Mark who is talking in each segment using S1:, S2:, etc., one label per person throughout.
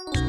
S1: you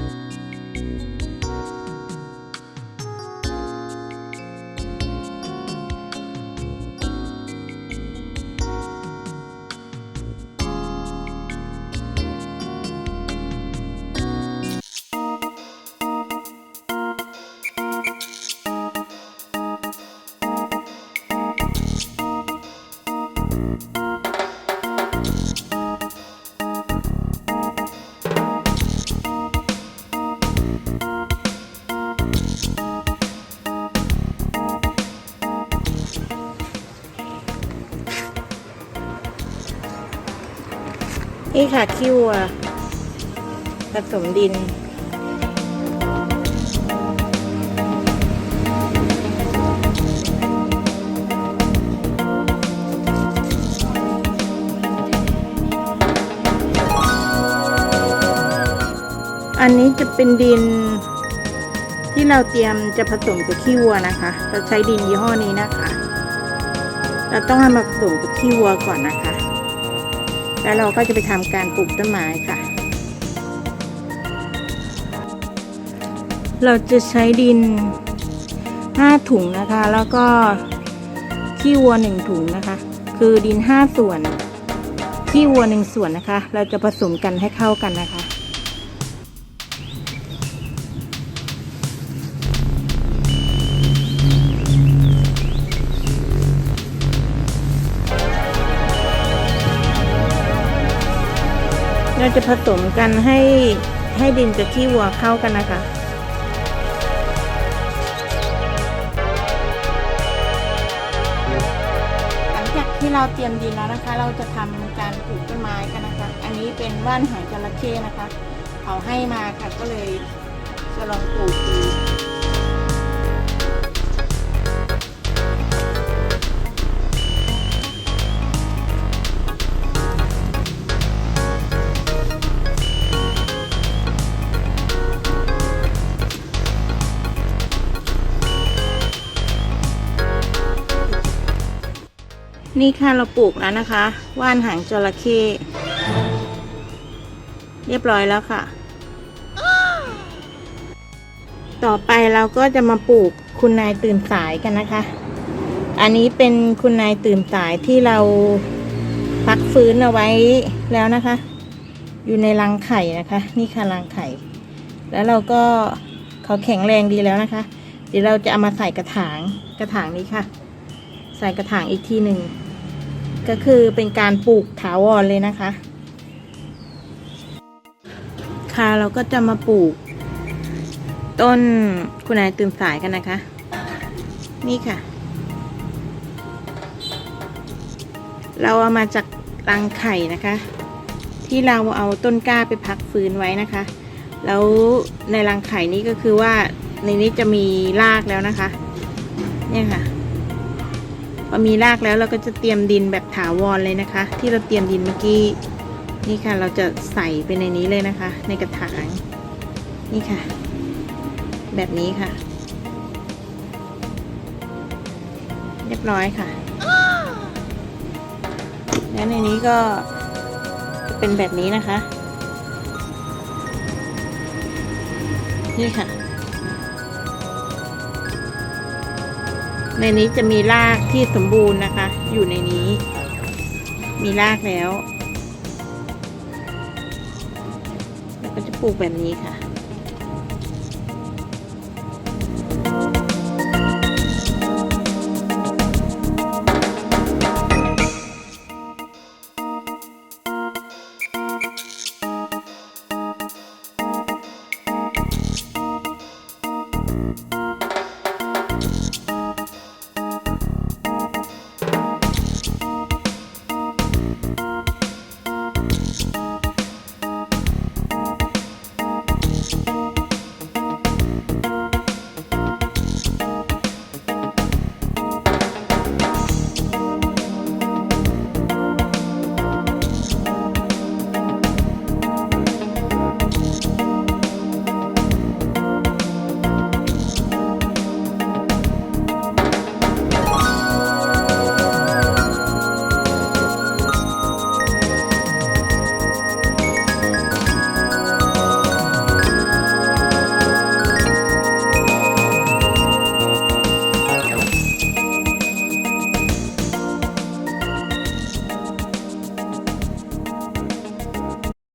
S1: นี่ค่ะขี้วัวผสมดิน อันนี้จะเป็นดินที่เราเตรียมจะผสมกับขี้วัวนะคะ เราใช้ดินยี่ห้อนี้นะคะ เราต้องเอามาผสมกับขี้วัวก่อนนะคะ แล้วเราก็จะไปทำการปลูกต้นไม้ค่ะ เราจะใช้ดิน 5 ถุงนะคะ แล้วก็ขี้วัว 1 ถุงนะคะ คือดิน 5 ส่วนขี้วัว 1 ส่วนนะคะ เราจะผสมกันให้เข้ากันนะคะ เราจะผสมกันให้ให้ดินกับขี้วัวเข้ากันนะคะหลังจากที่เราเตรียมดินแล้วนะคะ เราจะทำการปลูกต้นไม้กันนะคะ อันนี้เป็นว่านหางจระเข้นะคะเขาให้มาค่ะก็เลยจะลองปลูกดู นี่ค่ะเราปลูกแล้วนะคะ ว่านหางจระเข้เรียบร้อยแล้วค่ะ ต่อไปเราก็จะมาปลูกคุณนายตื่นสายกันนะคะ อันนี้เป็นคุณนายตื่นสายที่เราพักฟื้นเอาไว้แล้วนะคะ อยู่ในรังไข่นะคะ นี่ค่ะรังไข่ แล้วเราก็เขาแข็งแรงดีแล้วนะคะ เดี๋ยวเราจะเอามาใส่กระถางกระถางนี้ค่ะ ใส่กระถางอีกทีหนึ่ง ก็คือเป็นการปลูกถาวรเลยนะคะ ค่ะเราก็จะมาปลูก ต้นคุณนายตื่นสายกันนะคะ นี่ค่ะ เราเอามาจากรังไข่นะคะ ที่เราเอาต้นกล้าไปพักฟื้นไว้นะคะ แล้วในรังไข่นี้ก็คือว่าในนี้จะมีรากแล้วนะคะ เนี่ยค่ะ อมีรากแล้วเราก็จะเตรียมดินแบบถาวรเลยนะคะ ที่เราเตรียมดินเมื่อกี้นี่ค่ะเราจะใส่ไปในนี้เลยนะคะ ในกระถางนี่ค่ะ แบบนี้ค่ะ เรียบร้อยค่ะแล้วในนี้ก็จะเป็นแบบนี้นะคะ นี่ค่ะ ในนี้จะมีรากที่สมบูรณ์นะคะ อยู่ในนี้ มีรากแล้ว แล้วก็จะปลูกแบบนี้ค่ะ